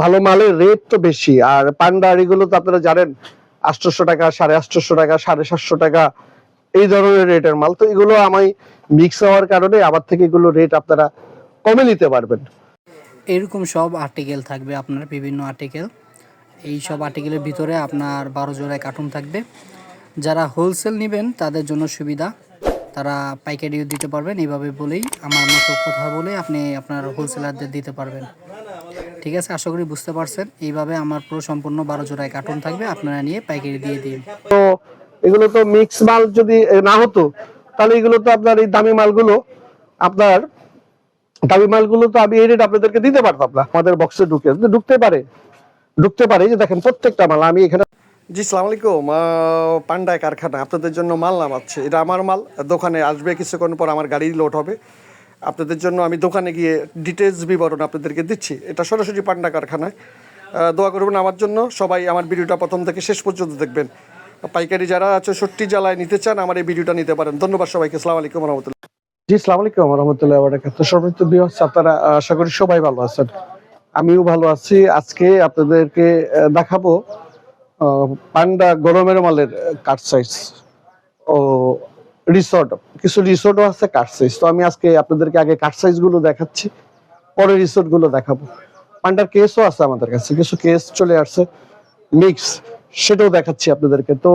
ভালো মালের রেট তো বেশি। আর পান্ডা এগুলো তো আপনারা জানেন, আটশোশো টাকা, সাড়ে আটশোশো টাকা, সাড়ে সাতশো টাকা, এই ধরনের রেটের মাল। তো এগুলো আমি মিক্স হওয়ার কারণে আবার থেকে এগুলো রেট আপনারা কমে নিতে পারবেন। এরকম সব আর্টিকেল থাকবে আপনার, বিভিন্ন আর্টিকেল এই সব আর্টিকেলের ভিতরে আপনার বারো জোড়ায় কার্টুন থাকবে। যারা হোলসেল নেবেন, তাদের জন্য সুবিধা। তারা পাইকারিও দিতে পারবেন, এইভাবে বলেই আমার মতো কথা বলে আপনি আপনার হোলসেলারদের দিতে পারবেন। ঠিক আছে? আশা করি বুঝতে পারছেন। এইভাবে আমার পুরো সম্পূর্ণ বারো জোড়ায় কার্টুন থাকবে আপনারা নিয়ে পাইকারি দিয়ে দিন। তো এগুলো তো মিক্স মাল যদি না হতো তাহলে এগুলো তো আপনার এই দামি মালগুলো আপনার দামি মালগুলো তো আমি এই রেট আপনাদেরকে দিতে পারতাম না। আমাদের বক্সে ঢুকে ঢুকতে পারে ঢুকতে পারে যে দেখেন প্রত্যেকটা মাল আমি এখানে জি সালাম আলাইকুম। পান্ডায় কারখানা আপনাদের জন্য মাল নামাচ্ছে। এটা আমার মাল দোকানে আসবে কিছুক্ষণ পর আমার গাড়ি লোড হবে। আপনাদের জন্য আমি দোকানে গিয়ে ডিটেলস বিবরণ আপনাদেরকে দিচ্ছি। এটা সরাসরি পান্ডা কারখানায়। দোয়া করবেন আমার জন্য। সবাই আমার ভিডিওটা প্রথম থেকে শেষ পর্যন্ত দেখবেন। পাইকারি যারা চৌষট্টি জেলায় নিতে চান, আমার এই ভিডিওটা নিতে পারেন। ধন্যবাদ সবাইকে। সালাম আলাইকুম রহমতুল্লাহ। জি সালাম আলাইকুম রহমতুল্লাহ বারাকাত সর্বোচ্চ বিহস আপনারা আশা করি সবাই ভালো আছেন। আমিও ভালো আছি। আজকে আপনাদেরকে দেখাবো পান্ডা গরমের মালের কাট সাইজ ও রিসোর্ট কিছু রিসোর্টও আছে কাঠ সাইজ তো আমি আজকে আপনাদেরকে আগে কাঠ সাইজগুলো দেখাচ্ছি, পরে রিসোর্টগুলো দেখাবো পান্ডার কেসও আছে আমাদের কাছে, কিছু কেস চলে আসছে মিক্স সেটাও দেখাচ্ছি আপনাদেরকে। তো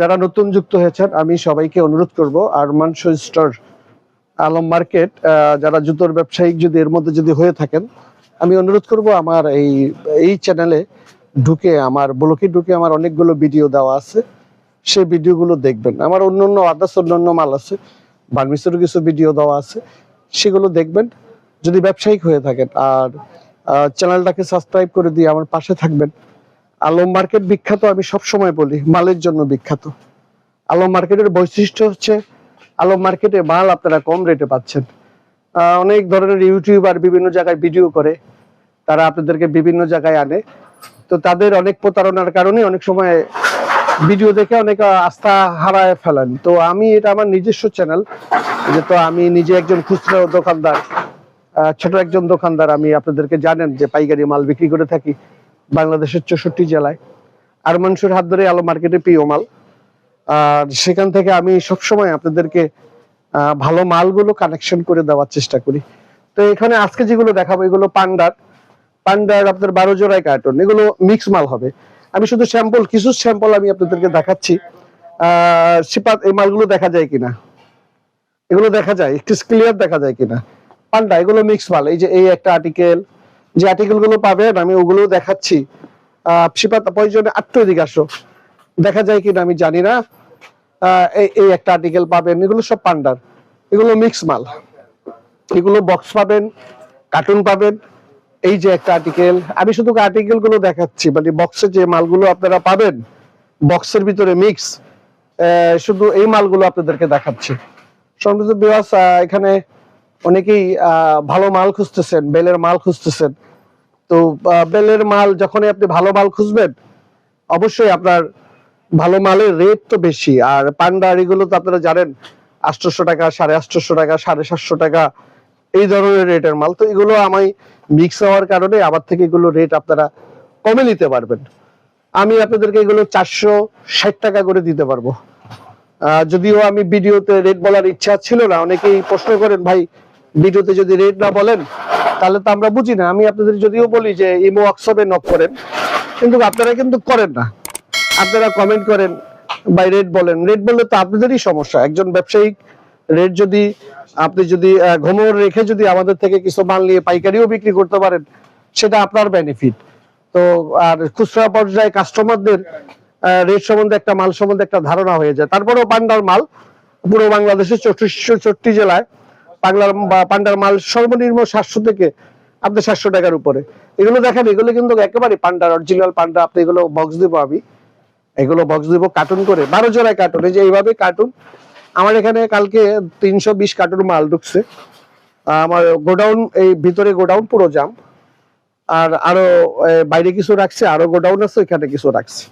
যারা নতুন যুক্ত হয়েছেন, আমি সবাইকে অনুরোধ করব আর মানসো স্টোর আলম মার্কেট যারা জুতোর ব্যবসায়িক যদি এর মধ্যে যদি হয়ে থাকেন, আমি অনুরোধ করব আমার এই এই চ্যানেলে ঢুকে, আমার ব্লকে ঢুকে আমার অনেকগুলো ভিডিও দেওয়া আছে। সেই ভিডিওগুলো দেখবেন। আমার অন্য অন্য আদার্স অন্য মাল আছে। বার্মিসেরও কিছু ভিডিও দেওয়া আছে। সেগুলো দেখবেন। যদি ব্যবসায়িক হয়ে থাকেন আর চ্যানেলটাকে সাবস্ক্রাইব করে দিয়ে আমার পাশে থাকবেন। আলম মার্কেট বিখ্যাত, আমি সব সময় বলি, মালের জন্য বিখ্যাত। আলম মার্কেটের বৈশিষ্ট্য হচ্ছে, আলম মার্কেটে মাল আপনারা কম রেটে পাচ্ছেন। অনেক ধরনের ইউটিউবার বিভিন্ন জায়গায় ভিডিও করে। তারা আপনাদেরকে বিভিন্ন জায়গায় আনে। তো তাদের অনেক প্রতারণার কারণে অনেক সময় ভিডিও দেখে অনেক আস্থা হারায় ফেলেন। তো আমি, এটা আমার নিজস্ব চ্যানেল যে তো আমি নিজে একজন খুচরো দোকানদার ছোট একজন দোকানদার, আমি আপনাদেরকে জানেন যে পাইকারি মাল বিক্রি করে থাকি বাংলাদেশের চৌষট্টি জেলায়। আর মানুষের হাত ধরে আলো মার্কেটে প্রিয় মাল। আর সেখান থেকে আমি সবসময় আপনাদেরকে ভালো মালগুলো কানেকশন করে দেওয়ার চেষ্টা করি। তো এখানে আজকে যেগুলো দেখাবো, এগুলো পান্ডার। পান্ডার আপনার বারো জোড়ায় কার্টন এগুলো মিক্স মাল হবে। আমি শুধু স্যাম্পল কিছু স্যাম্পল আমি আপনাদেরকে দেখাচ্ছি। সিপাত, এই মালগুলো দেখা যায় কিনা? এগুলো দেখা যায়, একটু ক্লিয়ার দেখা যায় কিনা? পান্ডা, এগুলো মিক্স মাল। এই যে, এই একটা আর্টিকেল যে আর্টিকেলগুলো পাবেন, আমি ওগুলো দেখাচ্ছি। সিপাত প্রয়োজনে আটটু এদিকে দেখা যায় কিনা, আমি জানি না। এই একটা আর্টিকেল পাবেন, এগুলো সব পান্ডার। এগুলো মিক্স মাল। এগুলো বক্স পাবেন কার্টুন পাবেন। এই যে একটা আর্টিকেল আমি শুধু আর্টিকেলগুলো দেখাচ্ছি মানে বক্সে যে মালগুলো আপনারা পাবেন বক্সের ভিতরে মিক্স শুধু এই মালগুলো আপনাদেরকে দেখাচ্ছি। বিবাস এখানে অনেকেই ভালো মাল খুঁজতেছেন, বেলের মাল খুঁজতেছেন। তো বেলের মাল যখনই আপনি ভালো মাল খুঁজবেন, অবশ্যই আপনার ভালো মালের রেট তো বেশি। আর পান্ডার এগুলো তো আপনারা জানেন, আটশোশো টাকা, সাড়ে আটশোশো টাকা, সাড়ে সাতশো টাকা, এই ধরনের রেটের মাল। তো এগুলো আমি মিক্স হওয়ার কারণে আবার থেকে এগুলো রেট আপনারা কমে নিতে পারবেন। আমি আপনাদেরকে এগুলো চারশো ষাট টাকা করে দিতে পারব। যদিও আমি ভিডিওতে রেট বলার ইচ্ছা ছিল না, অনেকেই প্রশ্ন করেন, ভাই, ভিডিওতে যদি রেট না বলেন, তাহলে তো আমরা বুঝি না। আমি আপনাদের যদিও বলি যে ইমো ওয়ার্কশপে নক করেন, কিন্তু আপনারা কিন্তু করেন না। আপনারা কমেন্ট করেন বাই রেট বলেন। রেট বললে তো আপনাদেরই সমস্যা। একজন ব্যবসায়িক রেট যদি আপনি যদি ঘুমোর রেখে যদি আমাদের থেকে কিছু মাল নিয়ে পাইকারিও বিক্রি করতে পারেন, সেটা আপনার বেনিফিট তো, আর খুচরা পর্যায়ে কাস্টমারদের রেট সম্বন্ধে একটা, মাল সম্বন্ধে একটা ধারণা হয়ে যায়। তারপরেও পান্ডার মাল, পুরো বাংলাদেশের চৌষট্টি জেলায় বাংলার পান্ডার মাল সর্বনিম্ন সাতশো থেকে আপনি সাতশো টাকার উপরে। এগুলো দেখেন, এগুলো কিন্তু একেবারে পান্ডার অরিজিনাল পান্ডা, আপনি এগুলো বক্স দিব আমি। এগুলো বক্স দিব কার্টুন করে, বারো জোড়ায় কার্টুন এই যে এইভাবে কার্টুন আমার এখানে কালকে তিনশো বিশ কার্টুন মাল ঢুকছে। আমার গোডাউন, এই ভিতরে গোডাউন পুরো জাম। আর আরও বাইরে কিছু রাখছে, আরও গোডাউন আছে এখানে কিছু রাখছে।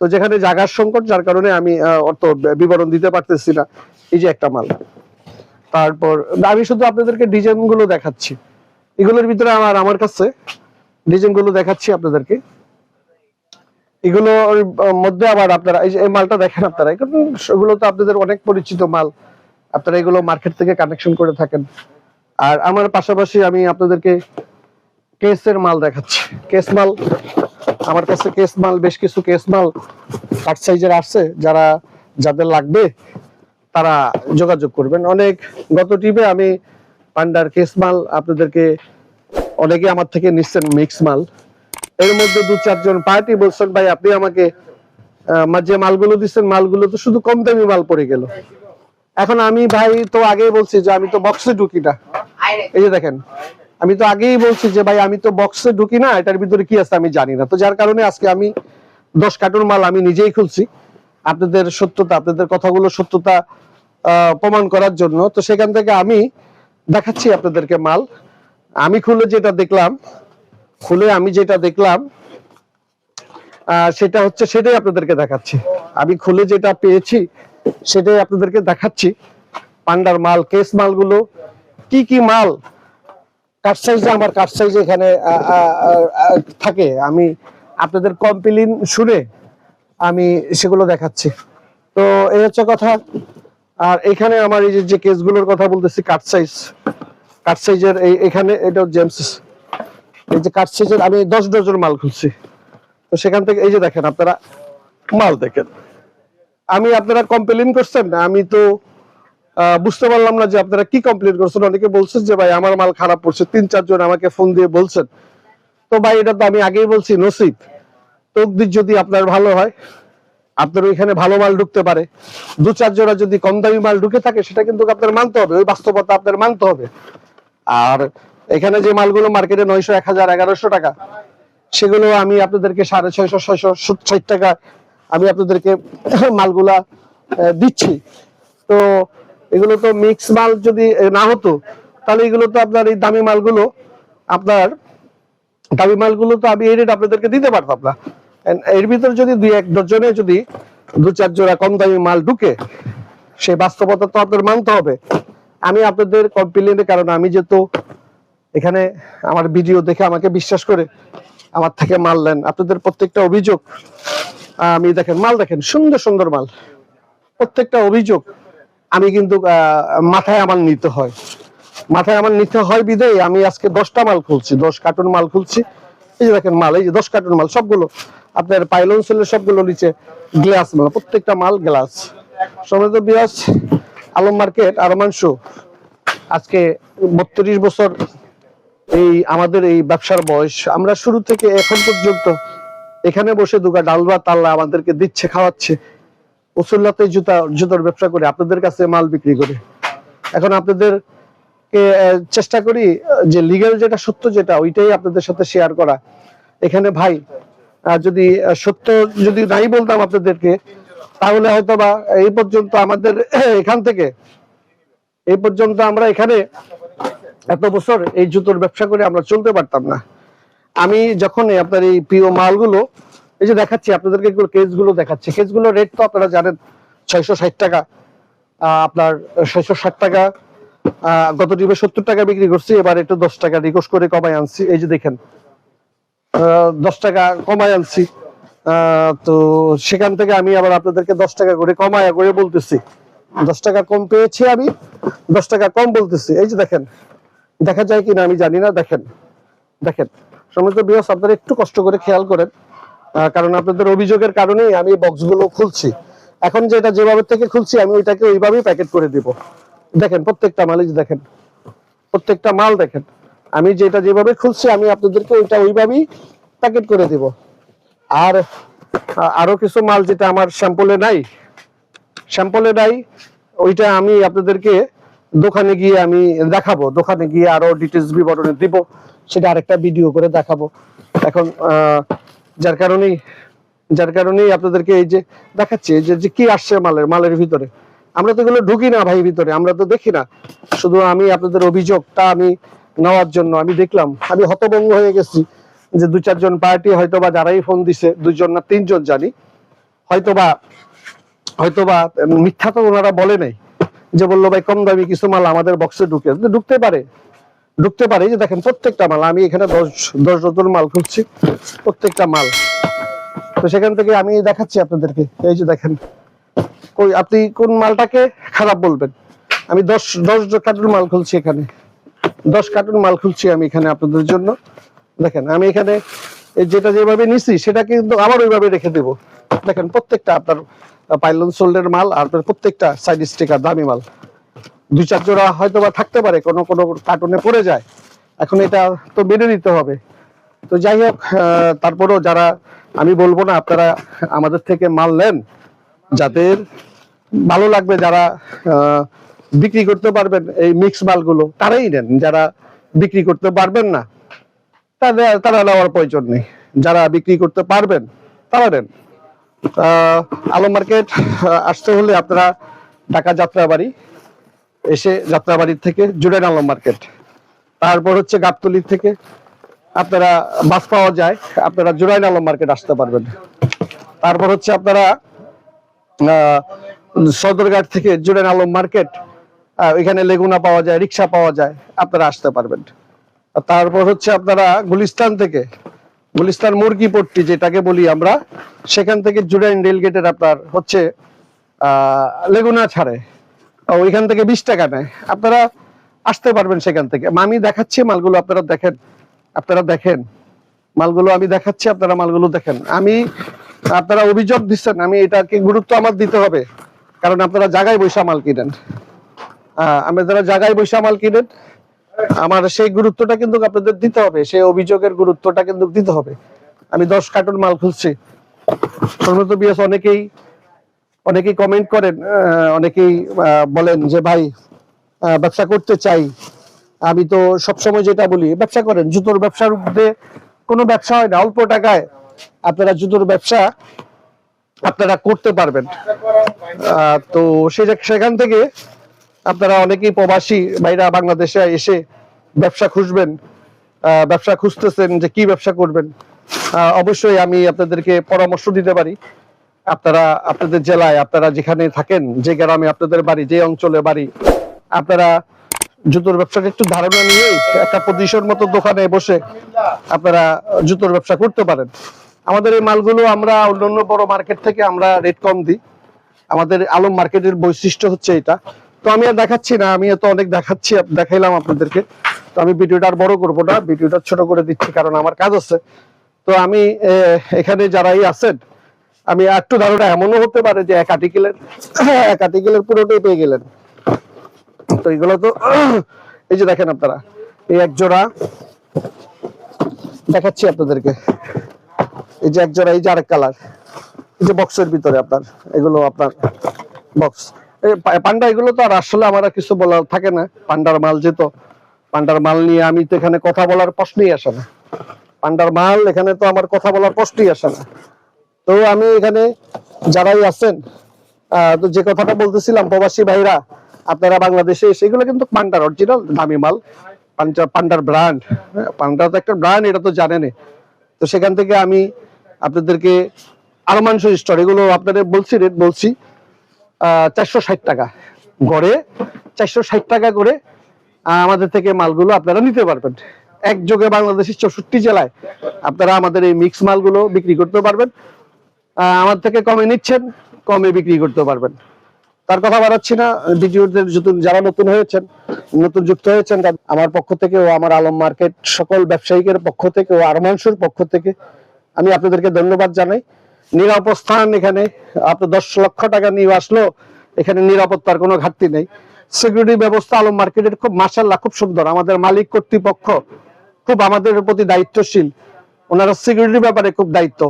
তো যেখানে জাগার সংকট, যার কারণে আমি অত বিবরণ দিতে পারতেছি না। এই যে একটা মাল। তারপর, আমি শুধু আপনাদেরকে ডিজাইনগুলো দেখাচ্ছি। এগুলোর ভিতরে আমার আমার কাছে ডিজাইনগুলো দেখাচ্ছি আপনাদেরকে। এগুলোর মধ্যে আবার আপনারা, এই মালটা দেখেন আপনারা, এগুলো তো আপনাদের অনেক পরিচিত মাল। আপনারা এগুলো মার্কেট থেকে কানেকশন করে থাকেন। আর আমার পাশাপাশি আমি আপনাদেরকে কেসের মাল দেখাচ্ছি। কেস মাল, আমার কাছে কেস মাল, বেশ কিছু কেস মাল কাট সাইজের আসছে। যারা, যাদের লাগবে, তারা যোগাযোগ করবেন। অনেক, গত টিপে আমি পান্ডার কেস মাল, আপনাদেরকে, অনেকে আমার থেকে নিচ্ছেন মিক্স মাল। এর মধ্যে দু চারজন পার্টি বলছেন, ভাই, আপনি আমাকে যে মালগুলো দিচ্ছেন, মালগুলো তো শুধু কম দামি মাল পড়ে গেল। এখন আমি, ভাই, তো আগেই বলছি যে আমি তো বক্সে ঢুকি না। এই যে দেখেন, আমি তো আগেই বলছি যে, ভাই, আমি তো বক্সে ঢুকি না, এটার ভিতরে কি আছে আমি জানি না। তো যার কারণে আজকে আমি দশ কার্টুন মাল আমি নিজেই খুলছি, আপনাদের সত্যতা, আপনাদের কথাগুলো সত্যতা প্রমাণ করার জন্য। তো সেখান থেকে আমি দেখাচ্ছি আপনাদেরকে মাল। আমি খুলে যেটা দেখলাম খুলে আমি যেটা দেখলাম সেটা হচ্ছে সেটাই আপনাদেরকে দেখাচ্ছি। আমি খুলে যেটা পেয়েছি, সেটাই আপনাদেরকে দেখাচ্ছি। পান্ডার মাল, কেস মালগুলো, কি কি মাল কাট সাইজে, আমার কাট সাইজে এখানে থাকে। আমি আপনাদের কমপ্লেন শুনে আমি সেগুলো দেখাচ্ছি। তো এই হচ্ছে কথা। আর এখানে আমার এই যে- কেসগুলোর কথা বলতেছি কাট সাইজ কাট সাইজের এই, এখানে এটা জেমস এই যে কাট সাইজের আমি দশ ডজন মাল খুলছি তো সেখান থেকে, এই যে দেখেন, আপনারা মাল দেখেন। আমি আপনারা কমপ্লেন করছেন? আমি তো বুঝতে পারলাম না যে আপনারা কি কমপ্লেন করছেন। অনেকে বলছেন যে, ভাই, আমার মাল খারাপ পড়ছে তিন, চারজন আমাকে ফোন দিয়ে বলছেন। তো ভাই, এটা তো আমি আগেই বলছি, নসিব। তকদির যদি আপনার ভালো হয়, আপনার ওইখানে ভালো মাল ঢুকতে পারে। দু, চার যদি কম দামি মাল ঢুকে থাকে, সেটা কিন্তু আপনার মানতে হবে। ওই বাস্তবতা আপনার মানতে হবে। আর এখানে যে মালগুলো মার্কেটে নয়শো, এক হাজার, এগারোশো টাকা, সেগুলো আমি আপনাদেরকে সাড়ে ছয়শো ছয়শো ষাট টাকা আমি আপনাদেরকে মালগুলা দিচ্ছি। তো এগুলো তো মিক্স মাল যদি না হতো, তাহলে এগুলো তো আপনার এই দামি মালগুলো, আপনার দামি মালগুলো তো আমি এই রেট আপনাদেরকে দিতে পারতাম না। এর ভিতর যদি দুই, এক ডজনে যদি দু, চার জোড়া কম দামি মাল ঢুকে সেই বাস্তবতা তো আপনার মানতে হবে। আমি আপনাদের কমপ্লেনের কারণে, আমি যেহেতু এখানে আমার ভিডিও দেখে আমাকে বিশ্বাস করে আমার থেকে মাল নেন। আপনাদের প্রত্যেকটা অভিযোগ, আমি দেখেন, মাল দেখেন, সুন্দর সুন্দর মাল। প্রত্যেকটা অভিযোগ আমি কিন্তু মাথায় আমার নিতে হয়। মাথায় আমার নিতে হয় বিদেই আমি আজকে দশটা মাল খুলছি, দশ কার্টুন মাল খুলছি। এই যে দেখেন মাল, এই যে দশ কার্টুন মাল, সবগুলো আপনার পাইলন সেলের সবগুলো নিচে গ্লাস মাল, প্রত্যেকটা মাল গ্লাস। সমৃদ্ধ বিয়াস, আলম মার্কেট, আরমান শো। আজকে বত্রিশ বছর এই আমাদের এই ব্যবসার বয়স, আমরা শুরু থেকে এখন পর্যন্ত এখানে বসে দুগা ডালবা তাল্লা আমাদেরকে দিচ্ছে, খাওয়াচ্ছে, উসুল্লাতে জুতা, জুতোর ব্যবসা করে আপনাদের কাছে মাল বিক্রি করে। এখন আপনাদের চেষ্টা করি, যে লিগ্যাল যেটা সত্য যেটা, ওইটাই আপনাদের সাথে শেয়ার করা। এখানে ভাই যদি সত্য যদি নাই বলতাম আপনাদেরকে, তাহলে হয়তো বা এই পর্যন্ত আমাদের, এখান থেকে, এই পর্যন্ত আমরা এখানে এত বছর এই জুতোর ব্যবসা করে আমরা চলতে পারতাম না। আমি যখন আপনার এই প্রিয় মালগুলো, এই যে দেখাচ্ছি, আপনাদেরকে এগুলো কেসগুলো দেখাচ্ছি। কেসগুলো রেট তো আপনারা জানেন, ছয়শো ষাট টাকা আপনার ছয়শো ষাট টাকা গত টিপে সত্তর টাকা বিক্রি করছি, এবার একটু দশ টাকা রিকোয়েস্ট করে কমাই আনছি। এই যে দেখেন দশ টাকা কমাই আনছি। তো সেখান থেকে আমি আবার আপনাদেরকে দশ টাকা করে কমায়া করে বলতেছি। দশ টাকা কম পেয়েছি আমি, দশ টাকা কম বলতেছি। এই যে দেখেন দেখা যায় কিনা আমি জানি না, দেখেন দেখেন। সমস্ত বিয়স আপনারা একটু কষ্ট করে খেয়াল করেন কারণ আপনাদের অভিযোগের কারণেই আমি বক্সগুলো খুলছি। এখন যেটা যেভাবে থেকে খুলছি, আমি ওইটাকে ওইভাবেই প্যাকেট করে দিব। দেখেন, প্রত্যেকটা মাল এই যে দেখেন, প্রত্যেকটা মাল দেখেন। আমি যেটা যেভাবে খুলছি, আমি আপনাদেরকে ওইটা ওইভাবেই প্যাকেট করে দিব। আর আরও কিছু মাল যেটা আমার স্যাম্পলে নাই স্যাম্পলে নাই, ওইটা আমি আপনাদেরকে দোকানে গিয়ে আমি দেখাবো। দোকানে গিয়ে আরও ডিটেলস বিবরণী দিব। সেটা আরেকটা ভিডিও করে দেখাবো। এখন যার কারণেই যার কারণেই আপনাদেরকে এই যে দেখাচ্ছি যে যে কি আসছে মালের মালের ভিতরে। আমরা তো এগুলো ঢুকি না ভাই ভিতরে, আমরা তো দেখি না। শুধু আমি আপনাদের অভিযোগটা আমি নেওয়ার জন্য আমি দেখলাম। আমি হতভঙ্গ হয়ে গেছি যে দু চারজন পার্টি হয়তো বা যারাই ফোন দিছে, দুজন না তিনজন জানি, হয়তোবা হয়তোবা মিথ্যা তো ওনারা বলে নাই। যে বলল, ভাই, কম দামি কিছু মাল আমাদের বক্সে ঢুকে ঢুকতে পারে। ঢুকতে পারে। যে দেখেন, প্রত্যেকটা মাল, আমি এখানে দশ দশ ডজন মাল খুলছি প্রত্যেকটা মাল। তো সেখান থেকে আমি দেখাচ্ছি আপনাদেরকে। এই যে দেখেন, কই, আপনি কোন মালটাকে খারাপ বলবেন? আমি দশ দশ কার্টুন মাল খুলছি এখানে। দশ কার্টুন মাল খুলছি আমি এখানে আপনাদের জন্য। দেখেন, আমি এখানে যেটা যেভাবে নিছি, সেটা কিন্তু আবার ওইভাবে রেখে দেব। দেখেন, প্রত্যেকটা আপনার পাইলন সোল্ডের মাল আর প্রত্যেকটা সাইড স্টিকার দামি মাল। দুই, চার জোড়া হয়তো বা থাকতে পারে, কোনো কোনো কার্টুনে পড়ে যায়। এখন এটা তো মেনে নিতে হবে। তো যাই হোক তারপরেও যারা, আমি বলব না, আপনারা আমাদের থেকে মাল নেন। যাদের ভালো লাগবে, যারা বিক্রি করতে পারবেন এই মিক্স মালগুলো, তারাই নেন। যারা বিক্রি করতে পারবেন না তারা নেওয়ার প্রয়োজন নেই। যারা বিক্রি করতে পারবেন, তারা নেন। আলম মার্কেট আসতে হলে আপনারা ঢাকা যাত্রাবাড়ি এসে যাত্রাবাড়ির থেকে জুড়েন আলম মার্কেট। তারপর হচ্ছে গাবতলি থেকে আপনারা বাস পাওয়া যায়, আপনারা জুরাইন আলম মার্কেট আসতে পারবেন। তারপর হচ্ছে আপনারা সদরঘাট থেকে জুরাইন আলম মার্কেট এখানে লেগুনা পাওয়া যায়, রিক্সা পাওয়া যায়, আপনারা আসতে পারবেন। তারপর হচ্ছে আপনারা গুলিস্তান থেকে গুলিস্তান মুরগি পট্টি যেটাকে বলি আমরা, সেখান থেকে জুরাইন রেলগেটের আপনার হচ্ছে লেগুনা ছাড়ে। ওইখান থেকে বিশ টাকা নেয়। আপনারা আসতে পারবেন সেখান থেকে। আমি দেখাচ্ছি মালগুলো, আপনারা দেখেন আপনারা দেখেন। মালগুলো আমি দেখাচ্ছি, আপনারা মালগুলো দেখেন। আমি, আপনারা অভিযোগ দিচ্ছেন, আমি এটাকে গুরুত্ব আমার দিতে হবে, কারণ আপনারা জায়গায় বৈশা মাল কিনেন। আমরা যারা জায়গায় বৈশা মাল কিনেন আমার সেই গুরুত্বটা কিন্তু আপনাদের দিতে হবে, সেই অভিযোগের গুরুত্বটা কিন্তু দিতে হবে। আমি দশ কার্টুন মাল খুলছি। বিএস অনেকেই অনেকেই কমেন্ট করেন অনেকেই বলেন যে ভাই ব্যবসা করতে চাই। আমি তো সবসময় যেটা বলি, ব্যবসা করেন, জুতোর ব্যবসার মধ্যে কোনো ব্যবসা হয় না, অল্প টাকায় আপনারা জুতোর ব্যবসা আপনারা করতে পারবেন। তো সেখান থেকে আপনারা অনেকেই প্রবাসী ভাইরা বাংলাদেশে এসে ব্যবসা খুঁজবেন ব্যবসা খুঁজতেছেন যে কি ব্যবসা করবেন। অবশ্যই আমি আপনাদেরকে পরামর্শ দিতে পারি। আপনারা, আপনাদের জেলায় আপনারা যেখানে থাকেন, যে গ্রামে আপনাদের বাড়ি, যে অঞ্চলে বাড়ি, আপনারা জুতোর ব্যবসাকে একটু ধারণা নিয়ে একটা পজিশন মতো দোকানে বসে আপনারা জুতোর ব্যবসা করতে পারেন। আমাদের এই মালগুলো আমরা অন্যান্য বড় মার্কেট থেকে আমরা রেট কম দিই। আমাদের আলম মার্কেটের বৈশিষ্ট্য হচ্ছে এটা। তো আমি আর দেখাচ্ছি না, আমি তো অনেক দেখাচ্ছি, দেখাইলাম আপনাদেরকে। তো আমি ভিডিওটা আর বড় করব না, ভিডিওটা ছোট করে দিচ্ছি কারণ আমার কাজ আছে। তো আমি এখানে যারাই আছেন, আমি একটু ধারণা এমনও হতে পারে যে এক আর্টিকেলের এক আর্টিকেলের পুরোটাই পেয়ে গেলেন। তো এগুলো তো, এই যে দেখেন আপনারা, এই এক জোড়া, দেখাচ্ছি আপনাদেরকে। এই যে এক জোড়া, এই যে আরেক কালার, এই যে বক্সের ভিতরে আপনার, এগুলো আপনার বক্স পান্ডা এগুলো তো আর আসলে আমার কিছু বলার থাকে না। পান্ডার মাল যেত পান্ডার মাল নিয়ে আমি তো এখানে কথা বলার প্রশ্নই আসে না। পান্ডার মাল এখানে তো আমার কথা বলার প্রশ্নই আসে না। তো আমি এখানে যারাই আছেন তো যে কথাটা বলতেছিলাম, প্রবাসী ভাইরা, আপনারা বাংলাদেশে এসে, এগুলো কিন্তু পান্ডার অরিজিনাল দামি মাল। পাঞ্জা পান্ডার ব্র্যান্ড পান্ডার তো একটা ব্র্যান্ড এটা তো জানেনই। তো সেখান থেকে আমি আপনাদেরকে আরমাংস স্টোর এগুলো আপনাদের বলছি রেট বলছি। চারশো ষাট টাকা গড়ে, চারশো ষাট টাকা করে আমাদের থেকে মালগুলো আপনারা নিতে পারবেন। একযোগে বাংলাদেশের চৌষট্টি জেলায় আপনারা আমাদের এই মিক্স মালগুলো বিক্রি করতে পারবেন। আমার থেকে কমে নিচ্ছেন, কমে বিক্রি করতে পারবেন। তার কথা বাড়াচ্ছি না ভিডিওতে যারা নতুন হয়েছেন, নতুন যুক্ত হয়েছেন আমার পক্ষ থেকে ও আমার আলম মার্কেট সকল ব্যবসায়িকের পক্ষ থেকে ও আরমাংশুর পক্ষ থেকে আমি আপনাদেরকে ধন্যবাদ জানাই। নিরাপস্থান এখানে। আপনার দশ লক্ষ টাকা নিয়ে আসলো, এখানে নিরাপত্তার কোনো ঘাটতি নেই। সিকিউরিটি ব্যবস্থা আলম মার্কেটের খুব মাসাল্লাহ খুব সুন্দর। আমাদের মালিক কর্তৃপক্ষ খুব আমাদের প্রতি দায়িত্বশীল। ওনারা সিকিউরিটি ব্যাপারে খুব দায়িত্ব।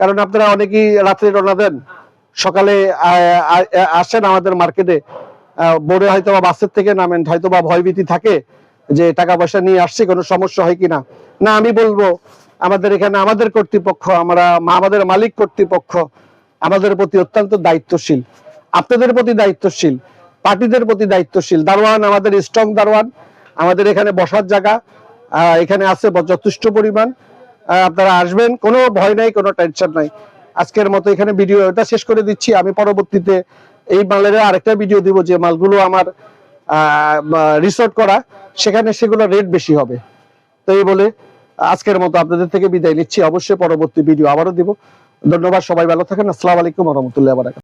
কারণ আপনারা অনেকেই রাত্রে রওনা দেন, সকালে আসেন আমাদের মার্কেটে। বোর্ডে হয়তো বা বাসের থেকে নামেন, হয়তো বা ভয়ভীতি থাকে যে টাকা পয়সা নিয়ে আসছি, কোনো সমস্যা হয় কিনা? না, আমি বলব আমাদের এখানে আমাদের কর্তৃপক্ষ, আমরা আমাদের মালিক কর্তৃপক্ষ আমাদের প্রতি অত্যন্ত দায়িত্বশীল। আপনাদের প্রতি দায়িত্বশীল, পার্টিদের প্রতি দায়িত্বশীল। দারোয়ান আমাদের স্ট্রং দারোয়ান। আমাদের এখানে বসার জায়গা এখানে আছে যথেষ্ট পরিমাণ। আপনারা আসবেন, কোনো ভয় নাই, কোনো টেনশন নাই। আজকের মতো এখানে ভিডিও এটা শেষ করে দিচ্ছি। আমি পরবর্তীতে এই মালের আরেকটা ভিডিও দিব যে মালগুলো আমার, আহ রিসোর্ট করা, সেখানে সেগুলো রেট বেশি হবে। তো এই বলে আজকের মতো আপনাদের থেকে বিদায় নিচ্ছি। অবশ্যই পরবর্তী ভিডিও আবারও দিব। ধন্যবাদ, সবাই ভালো থাকেন। আসসালামু আলাইকুম রহমতুল্লাহ